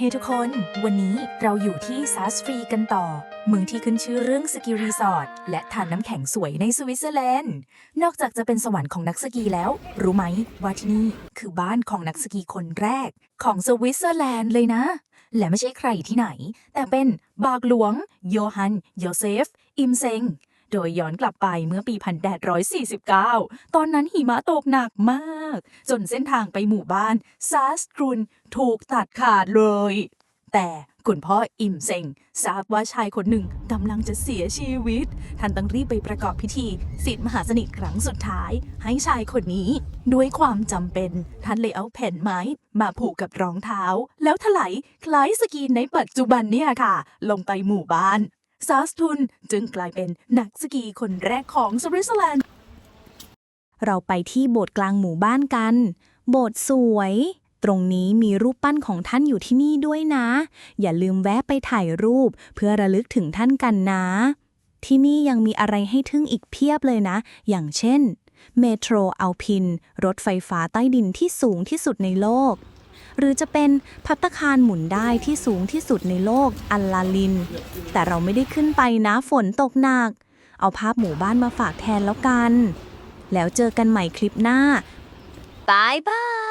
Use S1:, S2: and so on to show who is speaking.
S1: เฮ้ทุกคน วันนี้เราอยู่ที่ซาสฟรีกันต่อ เมืองที่ขึ้นชื่อเรื่องสกีรีสอร์ทและทานน้ำแข็งสวยในสวิตเซอร์แลนด์ นอกจากจะเป็นสวรรค์ของนักสกีแล้ว รู้ไหมว่าที่นี่คือบ้านของนักสกีคนแรก ของสวิตเซอร์แลนด์เลยนะ และไม่ใช่ใครที่ไหน แต่เป็นบากหลวง โยฮัน โยเซฟ อิมเซงโดยย้อนกลับไปเมื่อปี 1849 ตอนนั้นหิมะตกหนักมาก จนเส้นทางไปหมู่บ้านซาสกรุนถูกตัดขาดเลย แต่คุณพ่ออิมเซงทราบว่าชายคนหนึ่งกำลังจะเสียชีวิต ท่านต้องรีบไปประกอบพิธีสิทธิมหาสนิทครั้งสุดท้าย ให้ชายคนนี้ ด้วยความจำเป็น ท่านเลยเอาแผ่นไม้ มาผูกกับรองเท้า แล้วถลายคล้ายสกีในปัจจุบันเนี่ยค่ะ ลงไปหมู่บ้านซาสทุนจึงกลายเป็นนักสกีคนแรกของสวิตเซอร์แลนด์
S2: เราไปที่โบสถ์กลางหมู่บ้านกัน โบสถ์สวย ตรงนี้มีรูปปั้นของท่านอยู่ที่นี่ด้วยนะ อย่าลืมแวะไปถ่ายรูป เพื่อระลึกถึงท่านกันนะ ที่นี่ยังมีอะไรให้ทึ่งอีกเพียบเลยนะ อย่างเช่น เมโทรอัลพิน รถไฟฟ้าใต้ดินที่สูงที่สุดในโลก หรือจะเป็นพัตคารหมุนได้ที่สูงที่สุดในโลก อัลลาลิน แต่เราไม่ได้ขึ้นไปนะฝนตกหนัก เอาภาพหมู่บ้านมาฝากแทนแล้วกัน แล้วเจอกันใหม่คลิปหน้า
S3: บายบาย